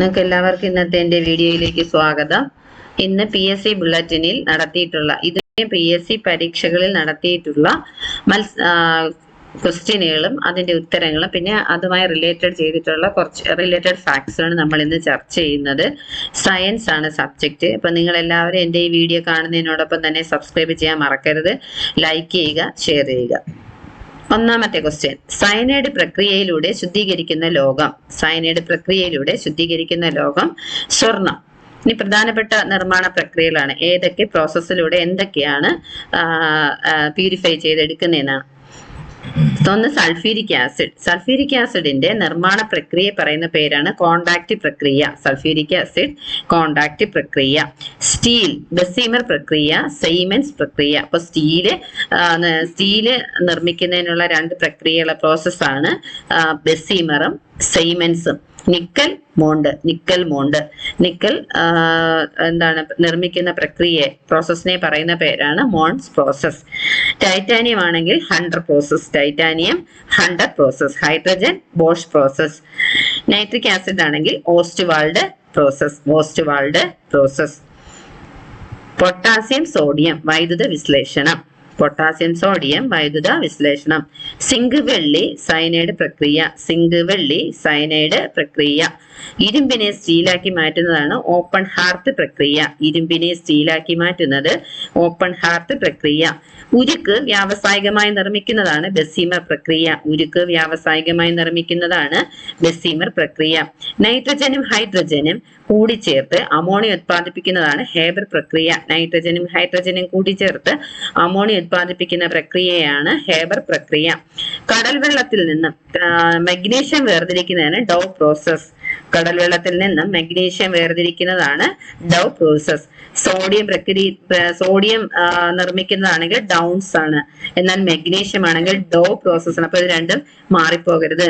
നിങ്ങൾക്ക് എല്ലാവർക്കും ഇന്നത്തെ എന്റെ വീഡിയോയിലേക്ക് സ്വാഗതം. ഇന്ന് പി എസ് സി ബുള്ളറ്റിനിൽ നടത്തിയിട്ടുള്ള ഇത് പി എസ് സി പരീക്ഷകളിൽ നടത്തിയിട്ടുള്ള മത്സ ക്വസ്റ്റ്യനുകളും അതിന്റെ ഉത്തരങ്ങളും പിന്നെ അതുമായി റിലേറ്റഡ് ചെയ്തിട്ടുള്ള കുറച്ച് റിലേറ്റഡ് ഫാക്ട്സാണ് നമ്മൾ ഇന്ന് ചർച്ച ചെയ്യുന്നത്. സയൻസ് ആണ് സബ്ജക്റ്റ് അപ്പൊ നിങ്ങൾ എല്ലാവരും എന്റെ ഈ വീഡിയോ കാണുന്നതിനോടൊപ്പം തന്നെ സബ്സ്ക്രൈബ് ചെയ്യാൻ മറക്കരുത്. ലൈക്ക് ചെയ്യുക ഷെയർ ചെയ്യുക. ഒന്നാമത്തെ ക്വസ്റ്റ്യൻ സയനൈഡ് പ്രക്രിയയിലൂടെ ശുദ്ധീകരിക്കുന്ന ലോകം. സയനൈഡ് പ്രക്രിയയിലൂടെ ശുദ്ധീകരിക്കുന്ന ലോകം സ്വർണം ഇനി പ്രധാനപ്പെട്ട നിർമ്മാണ പ്രക്രിയകളാണ്. ഏതൊക്കെ പ്രോസസ്സിലൂടെ എന്തൊക്കെയാണ് പ്യൂരിഫൈ ചെയ്തെടുക്കുന്നതെന്നാണ്. ഒന്ന് സൾഫ്യൂരിക് ആസിഡ്. സൾഫ്യൂരിക് ആസിഡിന്റെ നിർമ്മാണ പ്രക്രിയ പറയുന്ന പേരാണ് കോണ്ടാക്ട് പ്രക്രിയ. സൾഫ്യൂരിക് ആസിഡ് കോണ്ടാക്ട് പ്രക്രിയ. സ്റ്റീൽ ബസീമർ പ്രക്രിയ സെയ്മെൻസ് പ്രക്രിയ. അപ്പൊ സ്റ്റീൽ സ്റ്റീൽ നിർമ്മിക്കുന്നതിനുള്ള രണ്ട് പ്രക്രിയകളെ പ്രോസസ്സാണ് ബസീമറും സെയ്മെൻസും nickel Mond nickel Mond. Nickel എന്താണ് നിർമ്മിക്കുന്ന പ്രക്രിയയെ പ്രോസസ്സിനെ പറയുന്ന പേരാണ് മോൺസ് പ്രോസസ്. ടൈറ്റാനിയം ആണെങ്കിൽ Hunter process titanium Hunter process hydrogen Bosch process. Nitric acid ആണെങ്കിൽ Ostwald process Ostwald process. Potassium sodium വൈദ്യുത വിശ്ലേഷണം. പൊട്ടാസ്യം സോഡിയം വൈദ്യുത വിശ്ലേഷണം. സിങ്ക് വെള്ളി സയനൈഡ് പ്രക്രിയ. സിങ്ക് വെള്ളി സയനൈഡ് പ്രക്രിയ. ഇരുമ്പിനെ സ്റ്റീലാക്കി മാറ്റുന്നതാണ് ഓപ്പൺ ഹാർട്ട് പ്രക്രിയ. ഇരുമ്പിനെ സ്റ്റീലാക്കി മാറ്റുന്നത് ഓപ്പൺ ഹാർട്ട് പ്രക്രിയ. ഉരുക്ക് വ്യാവസായികമായി നിർമ്മിക്കുന്നതാണ് ബെസീമർ പ്രക്രിയ. ഉരുക്ക് വ്യാവസായികമായി നിർമ്മിക്കുന്നതാണ് ബെസീമർ പ്രക്രിയ. നൈട്രജനും ഹൈഡ്രജനും കൂടിച്ചേർത്ത് അമോണിയ ഉത്പാദിപ്പിക്കുന്നതാണ് ഹേബർ പ്രക്രിയ. നൈട്രജനും ഹൈഡ്രജനും കൂടിച്ചേർത്ത് അമോണിയ ഉത്പാദിപ്പിക്കുന്ന പ്രക്രിയയാണ് ഹേബർ പ്രക്രിയ. കടൽ വെള്ളത്തിൽ നിന്ന് മഗ്നീഷ്യം വേർതിരിക്കുന്നതാണ് ഡോ പ്രോസസ്. കടൽ വെള്ളത്തിൽ നിന്നും മഗ്നീഷ്യം വേർതിരിക്കുന്നതാണ് ഡൗ പ്രോസസ് സോഡിയം പ്രക്രിയ സോഡിയം നിർമ്മിക്കുന്നതാണെങ്കിൽ ഡൗൺസ് ആണ്. എന്നാൽ മഗ്നീഷ്യം ആണെങ്കിൽ ഡോ പ്രോസസ് ആണ്. അപ്പൊ ഇത് രണ്ടും മാറിപ്പോകരുത്.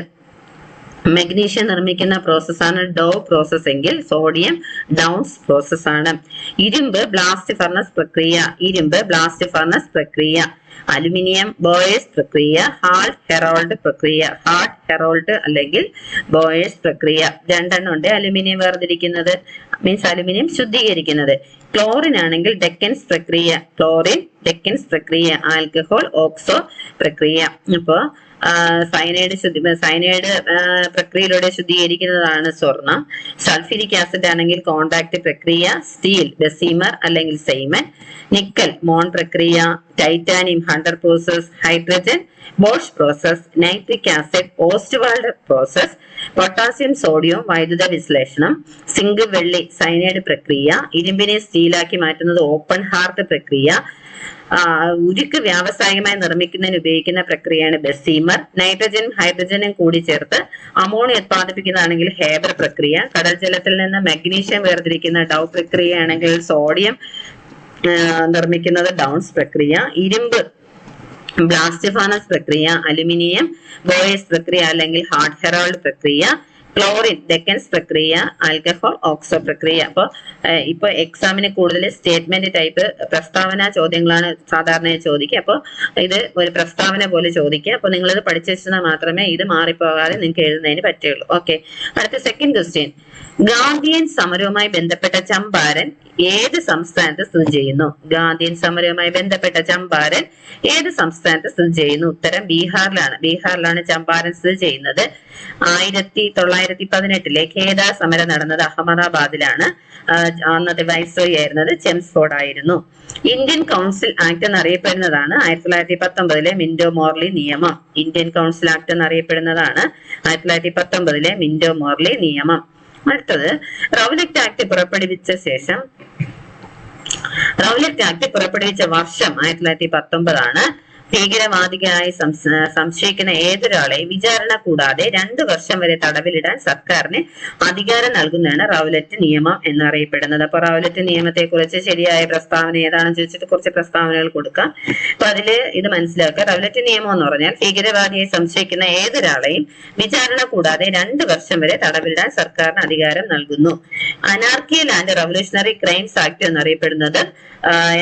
മഗ്നീഷ്യം നിർമ്മിക്കുന്ന പ്രോസസ്സാണ് ഡോ പ്രോസസ് എങ്കിൽ സോഡിയം ഡൗൺസ് പ്രോസസ് ആണ്. ഇരുമ്പ് ബ്ലാസ്റ്റ് ഫർണസ് പ്രക്രിയ. ഇരുമ്പ് ബ്ലാസ്റ്റ് ഫർണസ് പ്രക്രിയ. അലുമിനിയം ബോയസ് പ്രക്രിയ. ഹാൾ ഹെറോൾഡ് പ്രക്രിയ. ഹാൾട്ട് ഹെറോൾഡ് അല്ലെങ്കിൽ ബോയേഴ്സ് പ്രക്രിയ രണ്ടെണ്ണം ഉണ്ട്. അലുമിനിയം വേർതിരിക്കുന്നത് മീൻസ് അലുമിനിയം ശുദ്ധീകരിക്കുന്നത്. ക്ലോറിൻ ആണെങ്കിൽ ഡെക്കൻസ് പ്രക്രിയ ക്ലോറിൻ ഡെക്കൻസ് പ്രക്രിയ ആൽക്കഹോൾ ഓക്സോ പ്രക്രിയ. അപ്പോ സൈനൈഡ് ശുദ്ധി സൈനൈഡ് പ്രക്രിയയിലൂടെ ശുദ്ധീകരിക്കുന്നതാണ് സ്വർണം സൾഫിരിക് ആസിഡ് ആണെങ്കിൽ കോൺട്രാക്ട് പ്രക്രിയ സ്റ്റീൽ ബസീമർ അല്ലെങ്കിൽ സെയ്മൻ നിക്കൽ മോൺ പ്രക്രിയ titanium Hunter process hydrogen Bosch process nitric acid Ostwald process potassium sodium വൈദ്യുത വിശ്ലേഷണം സിങ്ക് വെള്ളി സൈനൈഡ് പ്രക്രിയ ഇരുമ്പിനെ സ്റ്റീലാക്കി മാറ്റുന്നത് ഓപ്പൺ ഹാർട്ട് പ്രക്രിയ ഉരുക്ക് വ്യാവസായികമായി നിർമ്മിക്കുന്നതിന് ഉപയോഗിക്കുന്ന പ്രക്രിയയാണ് ബസീമർ. നൈട്രജനും ഹൈഡ്രജനും കൂടി ചേർത്ത് അമോണിയ ഉത്പാദിപ്പിക്കുന്നതാണെങ്കിൽ ഹേബർ പ്രക്രിയ. കടൽ ജലത്തിൽ നിന്ന് മഗ്നീഷ്യം വേർതിരിക്കുന്ന ഡൗ പ്രക്രിയയാണെങ്കിൽ സോഡിയം നിർമ്മിക്കുന്നത് ഡൗൺസ് പ്രക്രിയ. ഇരുമ്പ് ബ്ലാസ്റ്റ് ഫാനസ് പ്രക്രിയ അലുമിനിയം ബോയസ് പ്രക്രിയ അല്ലെങ്കിൽ ഹാർഡ് ഹെറോൾഡ് പ്രക്രിയ. ക്ലോറിൻ ഡെക്കൻസ് പ്രക്രിയ ആൽക്കഹോൾ ഓക്സോ പ്രക്രിയ. അപ്പോൾ ഇപ്പൊ എക്സാമിന് കൂടുതൽ സ്റ്റേറ്റ്മെന്റ് ടൈപ്പ് പ്രസ്താവന ചോദ്യങ്ങളാണ് സാധാരണ ചോദിക്കുക. അപ്പോൾ ഇത് ഒരു പ്രസ്താവന പോലെ ചോദിക്കുക. അപ്പോൾ നിങ്ങളിത് പഠിച്ചു വെച്ചാൽ മാത്രമേ ഇത് മാറിപ്പോകാതെ നിങ്ങൾക്ക് എഴുതുന്നതിന് പറ്റുള്ളൂ ഓക്കെ. അടുത്ത സെക്കൻഡ് ക്വസ്റ്റ്യൻ ഗാന്ധിയൻ സമരവുമായി ബന്ധപ്പെട്ട ചമ്പാരൻ ഏത് സംസ്ഥാനത്ത് സ്ഥിതി ചെയ്യുന്നു? ഗാന്ധിയൻ സമരവുമായി ബന്ധപ്പെട്ട ചമ്പാരൻ ഏത് സംസ്ഥാനത്ത് സ്ഥിതി ചെയ്യുന്നു? ഉത്തരം ബീഹാറിലാണ്. ബീഹാറിലാണ് ചമ്പാരൻ സ്ഥിതി ചെയ്യുന്നത്. ആയിരത്തി തൊള്ളായിരത്തി പതിനെട്ടിലെ ഖേദ സമരം നടന്നത് അഹമ്മദാബാദിലാണ്. അന്നത്തെ വൈസ്രോയി ആയിരുന്നത് ചെംസ്ഫോർഡ് ആയിരുന്നു ഇന്ത്യൻ കൗൺസിൽ ആക്ട് എന്നറിയപ്പെടുന്നതാണ് ആയിരത്തി തൊള്ളായിരത്തി പത്തൊമ്പതിലെ മിൻഡോ മോർലി നിയമം. ഇന്ത്യൻ കൗൺസിൽ ആക്ട് എന്നറിയപ്പെടുന്നതാണ് ആയിരത്തി തൊള്ളായിരത്തി പത്തൊമ്പതിലെ മിൻഡോ മോർലി നിയമം. അടുത്തത് റൗലറ്റ് ആക്ട് പുറപ്പെടുവിച്ച ശേഷം റൗലറ്റ് ആക്ട് പുറപ്പെടുവിച്ച വർഷം ആയിരത്തി തൊള്ളായിരത്തി പത്തൊമ്പതാണ് ഭീകരവാദികളായി സംശയിക്കുന്ന ഏതൊരാളെയും വിചാരണ കൂടാതെ രണ്ടു വർഷം വരെ തടവിലിടാൻ സർക്കാരിന് അധികാരം നൽകുന്നതാണ് റൗലറ്റ് നിയമം എന്നറിയപ്പെടുന്നത്. അപ്പൊ റൗലറ്റ് നിയമത്തെ കുറിച്ച് ശരിയായ പ്രസ്താവന ഏതാണെന്ന് ചോദിച്ചിട്ട് കുറച്ച് പ്രസ്താവനകൾ കൊടുക്കാം. അപ്പൊ അതിൽ ഇത് മനസ്സിലാക്കുക. റൗലറ്റ് നിയമം എന്ന് പറഞ്ഞാൽ ഭീകരവാദിയെ സംശയിക്കുന്ന ഏതൊരാളെയും വിചാരണ കൂടാതെ രണ്ടു വർഷം വരെ തടവിലിടാൻ സർക്കാരിന് അധികാരം നൽകുന്നു. Anarchical and revolutionary crimes act എന്നറിയപ്പെടുന്നത്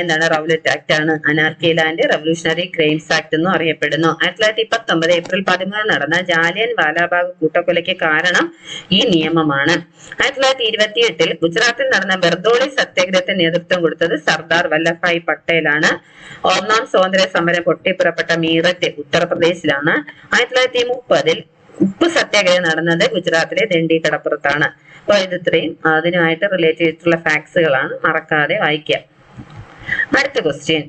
എന്താണ്? റൗലറ്റ് ആക്ട് ആണ്. Anarchical and revolutionary crime crimes act എന്നും അറിയപ്പെടുന്നു. ആയിരത്തി തൊള്ളായിരത്തി പത്തൊമ്പത് ഏപ്രിൽ പതിമൂന്ന് നടന്ന ജാലിയൻ വാലാബാഗ് കൂട്ടക്കൊലയ്ക്ക് കാരണം ഈ നിയമമാണ്. ആയിരത്തി തൊള്ളായിരത്തി ഇരുപത്തി എട്ടിൽ ഗുജറാത്തിൽ നടന്ന ബർദോളി സത്യാഗ്രഹത്തിന് നേതൃത്വം കൊടുത്തത് സർദാർ വല്ലഭായ് പട്ടേലാണ്. ഒന്നാം സ്വാതന്ത്ര്യ സമരം പൊട്ടിപ്പുറപ്പെട്ട മീററ്റ് ഉത്തർപ്രദേശിലാണ്. ആയിരത്തി തൊള്ളായിരത്തി മുപ്പതിൽ ഉപ്പ് സത്യാഗ്രഹം നടന്നത് ഗുജറാത്തിലെ ദണ്ഡി കടപ്പുറത്താണ്. അപ്പൊ ഇത് ഇത്രയും. അതിനുമായിട്ട് റിലേറ്റ് ചെയ്തിട്ടുള്ള ഫാക്ട്സുകളാണ് മറക്കാതെ വായിക്കുക. അടുത്ത ക്വസ്റ്റ്യൻ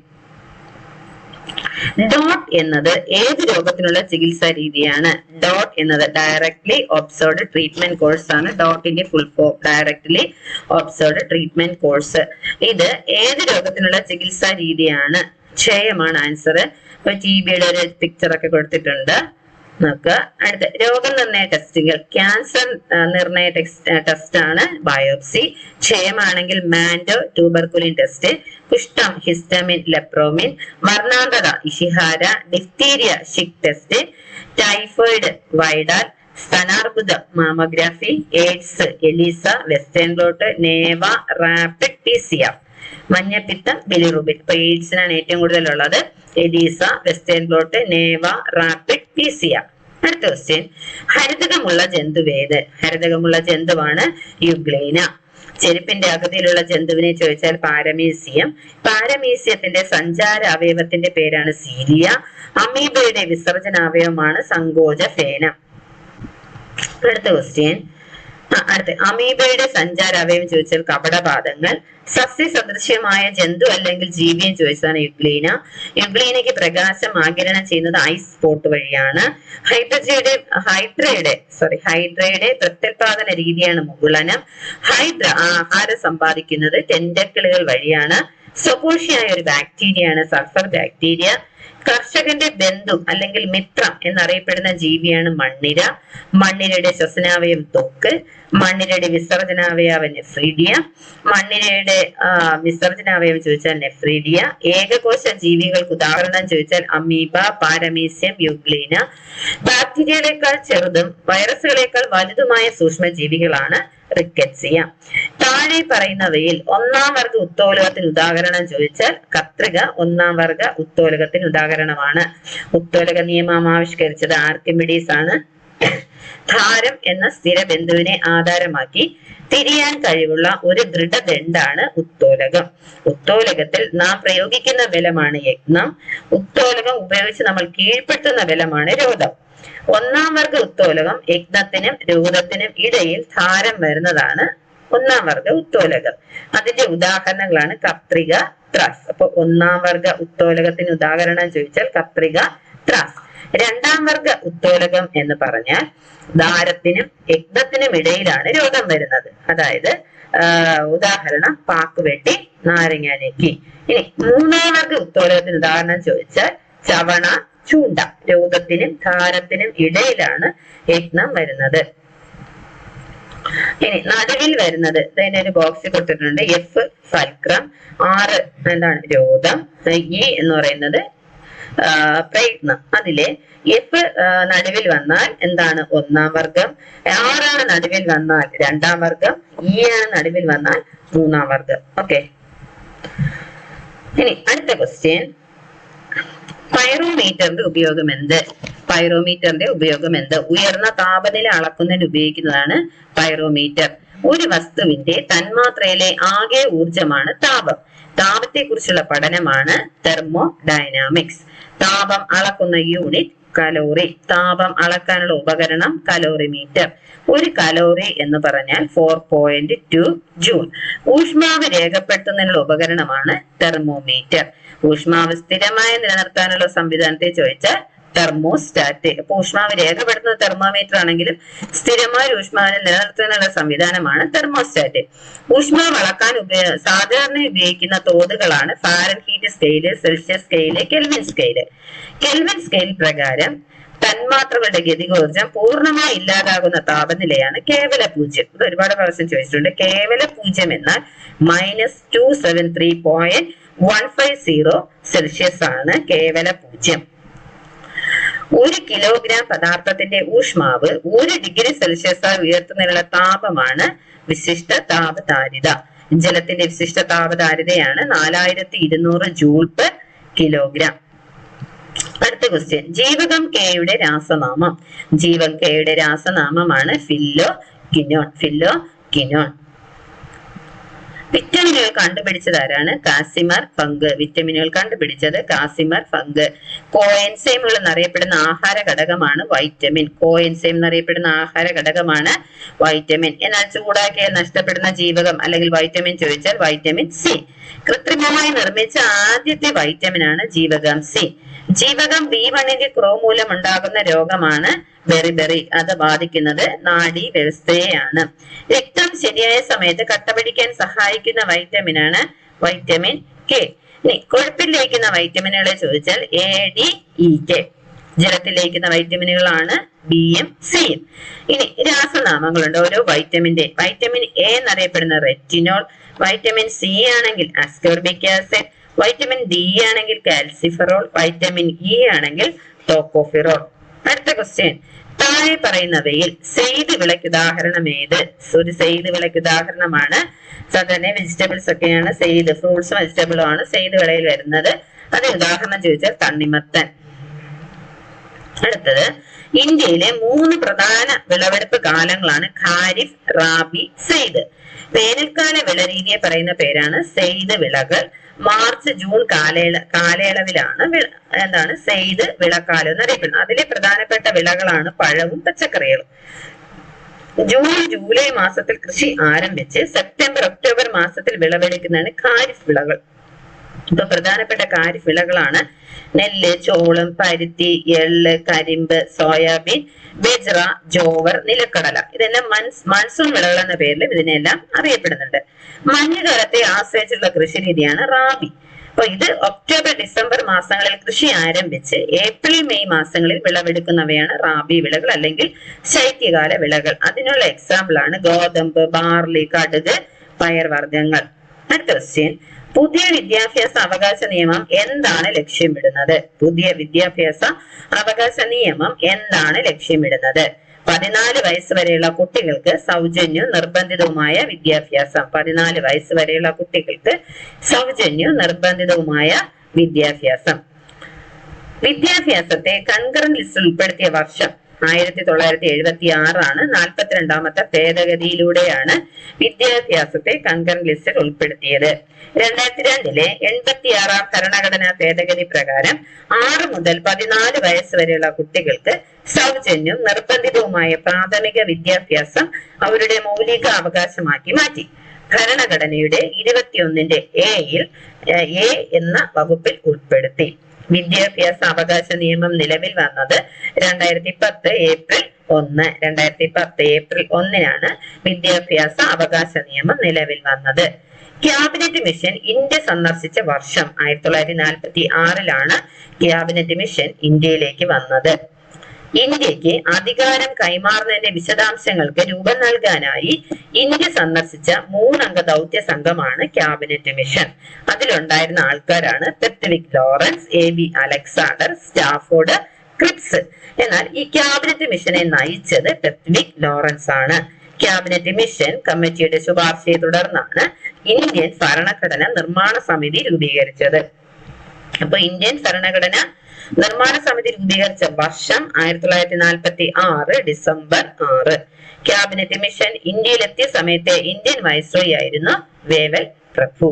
ഡോട്ട് എന്നത് ഏത് രോഗത്തിനുള്ള ചികിത്സാ രീതിയാണ്? ഡോട്ട് എന്നത് ഡയറക്ട്ലി ഒബ്സർവ്ഡ് ട്രീറ്റ്മെന്റ് കോഴ്സ് ആണ്. ഡോട്ടിന്റെ full form directly observed treatment course ഇത് ഏത് രോഗത്തിനുള്ള ചികിത്സാ രീതിയാണ്? ക്ഷയമാണ് ആൻസർ ഇപ്പൊ ടി ബിയുടെ ഒരു പിക്ചർ ഒക്കെ കൊടുത്തിട്ടുണ്ട്. നോക്കുക. അടുത്ത രോഗനിർണയ ടെസ്റ്റുകൾ. ക്യാൻസർ നിർണയ ടെസ്റ്റ് ആണ് ബയോപ്സി. ക്ഷയമാണെങ്കിൽ മാൻഡോ ട്യൂബർകുലിൻ ടെസ്റ്റ്. കുഷ്ഠം histamine lepromin. വർണാന്തത Ishihara diphtheria Schick test. Typhoid Widal. സ്തനാർബുദം mammography. AIDS ELISA western blot നേവ rapid P C R. മഞ്ഞപ്പിത്തം ബിലിറുബിൻ. ഇപ്പൊ എയ്ഡ്സിനാണ് ഏറ്റവും കൂടുതൽ ഉള്ളത് എലീസ വെസ്റ്റേൺ ബ്ലോട്ട് നേവ റാപ്പിഡ് പിസിയ. അടുത്ത ക്വസ്റ്റ്യൻ ഹരിതകമുള്ള ജന്തുവേത് ഹരിതകമുള്ള ജന്തുവാണ് യുഗ്ലൈന. ചെരുപ്പിന്റെ അകതിയിലുള്ള ജന്തുവിനെ ചോദിച്ചാൽ പാരമീസിയം. പാരമീസിയത്തിന്റെ സഞ്ചാര അവയവത്തിന്റെ പേരാണ് സീലിയ അമീബയുടെ വിസർജന അവയവമാണ് സങ്കോച ഫേനം. അടുത്ത ക്വസ്റ്റ്യൻ അടുത്ത അമീബയുടെ സഞ്ചാര അവയവം ചോദിച്ചാൽ കപടപാദങ്ങൾ. സസ്യസദൃശ്യമായ ജന്തു അല്ലെങ്കിൽ ജീവിയും ചോദിച്ചതാണ് യുഗ്ലീന യുഗ്ലീനയ്ക്ക് പ്രകാശം ആകിരണം ചെയ്യുന്നത് ഐസ് സ്പോട്ട് വഴിയാണ്. ഹൈഡ്രജയുടെ ഹൈഡ്രയുടെ സോറി ഹൈഡ്രയുടെ പ്രത്യുൽപാദന രീതിയാണ് മുകുളനം. ഹൈഡ്ര ആഹാരം സമ്പാദിക്കുന്നത് ടെൻഡക്കിളുകൾ വഴിയാണ്. സ്വപോഷിയായ ഒരു ബാക്ടീരിയയാണ് സൾഫർ ബാക്ടീരിയ. കർഷകന്റെ ബന്ധു അല്ലെങ്കിൽ മിത്രം എന്നറിയപ്പെടുന്ന ജീവിയാണ് മണ്ണിര. മണ്ണിരയുടെ ശ്വസനാവയം തൊക്ക്. മണ്ണിരയുടെ വിസർജനാവയവ നെഫ്രീഡിയ. മണ്ണിരയുടെ വിസർജനാവയവം ചോദിച്ചാൽ നെഫ്രീഡിയ. ഏകകോശ ജീവികൾക്ക് ഉദാഹരണം ചോദിച്ചാൽ അമീബ പാരമീസ്യം യുഗ്ലീന. ബാക്ടീരിയകളെക്കാൾ ചെറുതും വൈറസുകളെക്കാൾ വലുതുമായ സൂക്ഷ്മജീവികളാണ് റിക്കറ്റ്സിയ താഴെ പറയുന്നവയിൽ ഒന്നാം വർഗ ഉത്തോലകത്തിന് ഉദാഹരണം ചോദിച്ചാൽ കത്രിക ഒന്നാം വർഗ ഉത്തോലകത്തിന് ഉദാഹരണമാണ്. ഉത്തോലക നിയമം ആവിഷ്കരിച്ചത് ആർക്കിമിഡീസ് ആണ്. ധാരം എന്ന സ്ഥിര ആധാരമാക്കി തിരിയാൻ കഴിവുള്ള ഒരു ദൃഢദണ്ഡാണ് ഉത്തോലകം. ഉത്തോലകത്തിൽ നാം പ്രയോഗിക്കുന്ന ബലമാണ് യജ്ഞം. ഉത്തോലകം ഉപയോഗിച്ച് നമ്മൾ കീഴ്പ്പെടുത്തുന്ന ബലമാണ് രോധം ഒന്നാം വർഗ ഉത്തോലകം യജ്ഞത്തിനും രൂപത്തിനും ഇടയിൽ ധാരം വരുന്നതാണ് ഒന്നാം വർഗ ഉത്തോലകം. അതിന്റെ ഉദാഹരണങ്ങളാണ് കത്രിക ത്രാസ്. അപ്പൊ ഒന്നാം വർഗ ഉത്തോലകത്തിന് ഉദാഹരണം ചോദിച്ചാൽ കത്രിക ത്രാസ്. രണ്ടാം വർഗ ഉത്തോലകം എന്ന് പറഞ്ഞാൽ ദാരത്തിനും യജ്ഞത്തിനും ഇടയിലാണ് രോഗം വരുന്നത്. അതായത് ഉദാഹരണം പാക്ക് വെട്ടി നാരങ്ങാനേക്ക് ഇനി മൂന്നാം വർഗ ഉത്തോലകത്തിന് ഉദാഹരണം ചോദിച്ചാൽ ചവണ ചൂണ്ട. രോഗത്തിനും ധാരത്തിനും ഇടയിലാണ് യജ്ഞം വരുന്നത്. ഇനി നടുവിൽ വരുന്നത് ഒരു ബോക്സ് കൊടുത്തിട്ടുണ്ട്. എഫ് സൽക്രം ആറ് എന്താണ് രോധം ഇ എന്ന് പറയുന്നത് പ്രയത്നം. അതിലെ എഫ് നടുവിൽ വന്നാൽ എന്താണ് ഒന്നാം വർഗം? ആറാണ് നടുവിൽ വന്നാൽ രണ്ടാം വർഗം ഇ ആണ് നടുവിൽ വന്നാൽ മൂന്നാം വർഗം. ഓക്കെ ഇനി അടുത്ത ക്വസ്റ്റ്യൻ പൈറോമീറ്ററിന്റെ ഉപയോഗം എന്ത് പൈറോമീറ്ററിന്റെ ഉപയോഗം എന്ത് ഉയർന്ന താപനില അളക്കുന്നതിന് ഉപയോഗിക്കുന്നതാണ് പൈറോമീറ്റർ. ഒരു വസ്തുവിന്റെ തന്മാത്രയിലെ ആകെ ഊർജമാണ് താപം. താപത്തെ കുറിച്ചുള്ള പഠനമാണ് തെർമോ ഡൈനാമിക്സ് താപം അളക്കുന്ന യൂണിറ്റ് കലോറി. താപം അളക്കാനുള്ള ഉപകരണം കലോറിമീറ്റർ. ഒരു കലോറി എന്ന് പറഞ്ഞാൽ ഫോർ പോയിന്റ് ടു ജൂൾ. ഊഷ്മാവ് രേഖപ്പെടുത്തുന്നതിനുള്ള ഉപകരണമാണ് തെർമോമീറ്റർ. ഊഷ്മാവ് സ്ഥിരമായി നിലനിർത്താനുള്ള സംവിധാനത്തെ ചോദിച്ചാൽ തെർമോസ്റ്റാറ്റ്. അപ്പൊ ഊഷ്മാവ് രേഖപ്പെടുത്തുന്ന തെർമോമീറ്റർ ആണെങ്കിലും സ്ഥിരമായ ഊഷ്മാവിനെ നിലനിർത്തുന്നതിനുള്ള സംവിധാനമാണ് തെർമോസ്റ്റാറ്റ്. ഊഷ്മാവ് അളക്കാൻ ഉപയോഗ സാധാരണ ഉപയോഗിക്കുന്ന തോതുകളാണ് Fahrenheit scale Celsius scale Kelvin scale. Kelvin scale പ്രകാരം തന്മാത്രകളുടെ ഗതികോർജം പൂർണമായി ഇല്ലാതാകുന്ന താപനിലയാണ് കേവല പൂജ്യം ഇത് ഒരുപാട് പ്രാവശ്യം ചോദിച്ചിട്ടുണ്ട്. കേവല പൂജ്യം എന്നാൽ minus two seven three point one five zero Celsius ആണ് കേവല പൂജ്യം. ഒരു കിലോഗ്രാം പദാർത്ഥത്തിന്റെ ഊഷ്മാവ് ഒരു ഡിഗ്രി സെൽഷ്യസ് ഉയർത്തുന്നതിനുള്ള താപമാണ് വിശിഷ്ട താപധാരിത. ജലത്തിന്റെ വിശിഷ്ട താപധാരിതയാണ് നാലായിരത്തി ഇരുന്നൂറ് ജൂൾ പെർ കിലോഗ്രാം. അടുത്ത ക്വസ്റ്റ്യൻ. ജീവകം കെയുടെ രാസനാമം. ജീവകം കെയുടെ രാസനാമമാണ് ഫില്ലോ കിനോൺ ഫില്ലോ കിനോൺ വിറ്റമിനുകൾ കണ്ടുപിടിച്ചത് ആരാണ് കാസിമർ ഫങ്ക് വിറ്റമിനുകൾ കണ്ടുപിടിച്ചത് കാസിമർ ഫങ്ക് കോഎൻസൈമുകൾ എന്നറിയപ്പെടുന്ന ആഹാര ഘടകമാണ് വൈറ്റമിൻ കോയൻസൈം എന്നറിയപ്പെടുന്ന ആഹാര ഘടകമാണ് വൈറ്റമിൻ എന്നാൽ ചൂടാക്കിയാൽ നഷ്ടപ്പെടുന്ന ജീവകം അല്ലെങ്കിൽ വൈറ്റമിൻ ചോദിച്ചാൽ വൈറ്റമിൻ സി കൃത്രിമമായി നിർമ്മിച്ച ആദ്യത്തെ വൈറ്റമിൻ ആണ് ജീവകം സി ജീവകം ബി വണ്ണിന്റെ ക്രോ മൂലം ഉണ്ടാകുന്ന രോഗമാണ് ബെറിബെറി അത് ബാധിക്കുന്നത് നാഡി വ്യവസ്ഥയെയാണ്. രക്തം ശരിയായ സമയത്ത് കട്ടപിടിക്കാൻ സഹായിക്കുന്ന വൈറ്റമിൻ ആണ് വൈറ്റമിൻ കെ. ഇനി കൊഴുപ്പിൽ ലയിക്കുന്ന വൈറ്റമിനുകളെ ചോദിച്ചാൽ എ ഡി ഇ കെ. ജലത്തിൽ ലയിക്കുന്ന വൈറ്റമിനുകളാണ് ബി ബിയും സിയും ഇനി രാസനാമങ്ങളുണ്ട്. ഓരോ വൈറ്റമിന്റെ വൈറ്റമിൻ എ എന്നറിയപ്പെടുന്ന റെറ്റിനോൾ വൈറ്റമിൻ സി ആണെങ്കിൽ അസ്കോർബിക് ആസിഡ് വൈറ്റമിൻ ഡി ആണെങ്കിൽ കാൽസിഫറോൾ വൈറ്റമിൻ ഇ ആണെങ്കിൽ ടോക്കോഫിറോൾ. അടുത്ത ക്വസ്റ്റ്യൻ താഴെ പറയുന്നവയിൽ സെയ്ത് വിളയ്ക്ക് ഉദാഹരണം ഏത്? ഒരു സെയ്ത് വിളയ്ക്ക് ഉദാഹരണമാണ്. സാധാരണ വെജിറ്റബിൾസ് ഒക്കെയാണ്. സെയ്ത് ഫ്രൂട്ട്സും വെജിറ്റബിളും ആണ് സെയ്ത് വിളയിൽ വരുന്നത്. അതിന് ഉദാഹരണം ചോദിച്ചാൽ തണ്ണിമത്തൻ. അടുത്തത് ഇന്ത്യയിലെ മൂന്ന് പ്രധാന വിളവെടുപ്പ് കാലങ്ങളാണ് ഖാരിഫ് റാബി സെയ്ദ്. വേനൽക്കാല വിളരീതിയെ പറയുന്ന പേരാണ് സെയ്ദ് വിളകൾ. മാർച്ച് ജൂൺ കാലയള കാലയളവിലാണ് എന്താണ് സെയ്ത് വിളക്കാലം എന്നറിയപ്പെടുന്നത് അതിലെ പ്രധാനപ്പെട്ട വിളകളാണ് പഴവും പച്ചക്കറികളും. ജൂൺ ജൂലൈ മാസത്തിൽ കൃഷി ആരംഭിച്ച് സെപ്റ്റംബർ ഒക്ടോബർ മാസത്തിൽ വിളവെടുക്കുന്നതാണ് ഖാരിഫ് വിളകൾ. ഇപ്പൊ പ്രധാനപ്പെട്ട ഖാരിഫ് വിളകളാണ് നെല്ല് ചോളം പരുത്തി എള്ള് കരിമ്പ് സോയാബീൻ ബെജ്ര ജോവർ നിലക്കടല. ഇതെല്ലാം മൺസ് മൺസൂൺ വിളകൾ എന്ന പേരിൽ ഇതിനെല്ലാം അറിയപ്പെടുന്നുണ്ട്. മഞ്ഞുകാലത്തെ ആശ്രയിച്ചുള്ള കൃഷി രീതിയാണ് റാബി. അപ്പൊ ഇത് ഒക്ടോബർ ഡിസംബർ മാസങ്ങളിൽ കൃഷി ആരംഭിച്ച് ഏപ്രിൽ മെയ് മാസങ്ങളിൽ വിളവെടുക്കുന്നവയാണ് റാബി വിളകൾ അല്ലെങ്കിൽ ശൈത്യകാല വിളകൾ. അതിനുള്ള എക്സാമ്പിൾ ആണ് ഗോതമ്പ് ബാർലി കടുക് പയർവർഗങ്ങൾ അടുത്ത ക്വസ്റ്റ്യൻ പുതിയ വിദ്യാഭ്യാസ അവകാശ നിയമം എന്താണ് ലക്ഷ്യമിടുന്നത്? പുതിയ വിദ്യാഭ്യാസ അവകാശ നിയമം എന്താണ് ലക്ഷ്യമിടുന്നത്? പതിനാല് വയസ്സ് വരെയുള്ള കുട്ടികൾക്ക് സൗജന്യവും നിർബന്ധിതവുമായ വിദ്യാഭ്യാസം. പതിനാല് വയസ്സ് വരെയുള്ള കുട്ടികൾക്ക് സൗജന്യവും നിർബന്ധിതവുമായ വിദ്യാഭ്യാസം. വിദ്യാഭ്യാസത്തെ കൺകറന്റ് ലിസ്റ്റിൽ ഉൾപ്പെടുത്തിയ വർഷം ആയിരത്തി തൊള്ളായിരത്തി എഴുപത്തി ആറാണ് നാൽപ്പത്തിരണ്ടാമത്തെ ഭേദഗതിയിലൂടെയാണ് വിദ്യാഭ്യാസത്തെ കൺകറന്റ് ലിസ്റ്റിൽ ഉൾപ്പെടുത്തിയത്. രണ്ടായിരത്തി രണ്ടിലെ എൺപത്തി ആറാം ഭരണഘടനാ ഭേദഗതി പ്രകാരം ആറ് മുതൽ പതിനാല് വയസ്സ് വരെയുള്ള കുട്ടികൾക്ക് സൗജന്യവും നിർബന്ധിതവുമായ പ്രാഥമിക വിദ്യാഭ്യാസം അവരുടെ മൗലിക അവകാശമാക്കി മാറ്റി. ഭരണഘടനയുടെ ഇരുപത്തിയൊന്നിന്റെ എയിൽ എ എന്ന വകുപ്പിൽ ഉൾപ്പെടുത്തി. വിദ്യാഭ്യാസ അവകാശ നിയമം നിലവിൽ വന്നത് രണ്ടായിരത്തി പത്ത് ഏപ്രിൽ ഒന്ന്. രണ്ടായിരത്തി പത്ത് ഏപ്രിൽ ഒന്നിനാണ് വിദ്യാഭ്യാസ അവകാശ നിയമം നിലവിൽ വന്നത്. ക്യാബിനറ്റ് മിഷൻ ഇന്ത്യ സന്ദർശിച്ച വർഷം ആയിരത്തി തൊള്ളായിരത്തി നാൽപ്പത്തി ആറിലാണ് ക്യാബിനറ്റ് മിഷൻ ഇന്ത്യയിലേക്ക് വന്നത്. ഇന്ത്യയ്ക്ക് അധികാരം കൈമാറുന്നതിന്റെ വിശദാംശങ്ങൾക്ക് രൂപം നൽകാനായി ഇന്ത്യ സന്ദർശിച്ച മൂന്നംഗ ദൗത്യ സംഘമാണ് ക്യാബിനറ്റ് മിഷൻ. അതിലുണ്ടായിരുന്ന ആൾക്കാരാണ് Pethick Lawrence A B Alexander Stafford Cripps. എന്നാൽ ഈ ക്യാബിനറ്റ് മിഷനെ നയിച്ചത് പെത്വിക് ലോറൻസ് ആണ്. ക്യാബിനറ്റ് മിഷൻ കമ്മിറ്റിയുടെ ശുപാർശയെ തുടർന്നാണ് ഇന്ത്യൻ ഭരണഘടന നിർമ്മാണ സമിതി രൂപീകരിച്ചത്. അപ്പൊ ഇന്ത്യൻ ഭരണഘടന നിർമ്മാണ സമിതി രൂപീകരിച്ച വർഷം ആയിരത്തി തൊള്ളായിരത്തി നാൽപ്പത്തി ആറ് ഡിസംബർ ആറ്. ക്യാബിനറ്റ് മിഷൻ ഇന്ത്യയിലെത്തിയ സമയത്തെ ഇന്ത്യൻ വൈസ്രോയി ആയിരുന്നു വേവൽ പ്രഭു.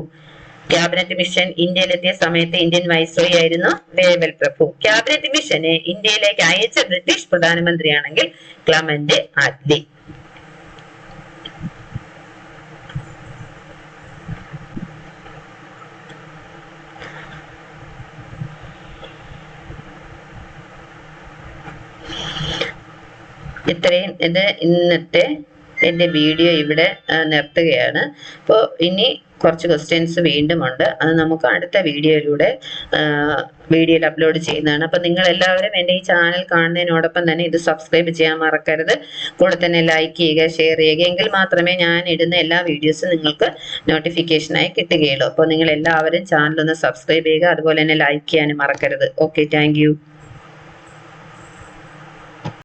ക്യാബിനറ്റ് മിഷൻ ഇന്ത്യയിലെത്തിയ സമയത്ത് ഇന്ത്യൻ വൈസ്രോയി ആയിരുന്നു വേവൽ പ്രഭു. ക്യാബിനറ്റ് മിഷനെ ഇന്ത്യയിലേക്ക് അയച്ച ബ്രിട്ടീഷ് പ്രധാനമന്ത്രിയാണെങ്കിൽ ക്ലമന്റ് ആറ്റ്ലി ഇത്രയും എന്റെ ഇന്നത്തെ എന്റെ വീഡിയോ ഇവിടെ നിർത്തുകയാണ്. അപ്പോൾ ഇനി കുറച്ച് ക്വസ്റ്റ്യൻസ് വീണ്ടും ഉണ്ട്. അത് നമുക്ക് അടുത്ത വീഡിയോയിലൂടെ വീഡിയോയിൽ അപ്ലോഡ് ചെയ്യുന്നതാണ്. അപ്പോൾ നിങ്ങൾ എല്ലാവരും എന്റെ ഈ ചാനൽ കാണുന്നതിനോടൊപ്പം തന്നെ ഇത് സബ്സ്ക്രൈബ് ചെയ്യാൻ മറക്കരുത്. കൂടെ തന്നെ ലൈക്ക് ചെയ്യുക ഷെയർ ചെയ്യുക. എങ്കിൽ മാത്രമേ ഞാൻ ഇടുന്ന എല്ലാ വീഡിയോസും നിങ്ങൾക്ക് നോട്ടിഫിക്കേഷനായി കിട്ടുകയുള്ളൂ. അപ്പോൾ നിങ്ങൾ എല്ലാവരും ചാനൽ ഒന്ന് സബ്സ്ക്രൈബ് ചെയ്യുക. അതുപോലെ തന്നെ ലൈക്ക് ചെയ്യാനും മറക്കരുത്. Okay thank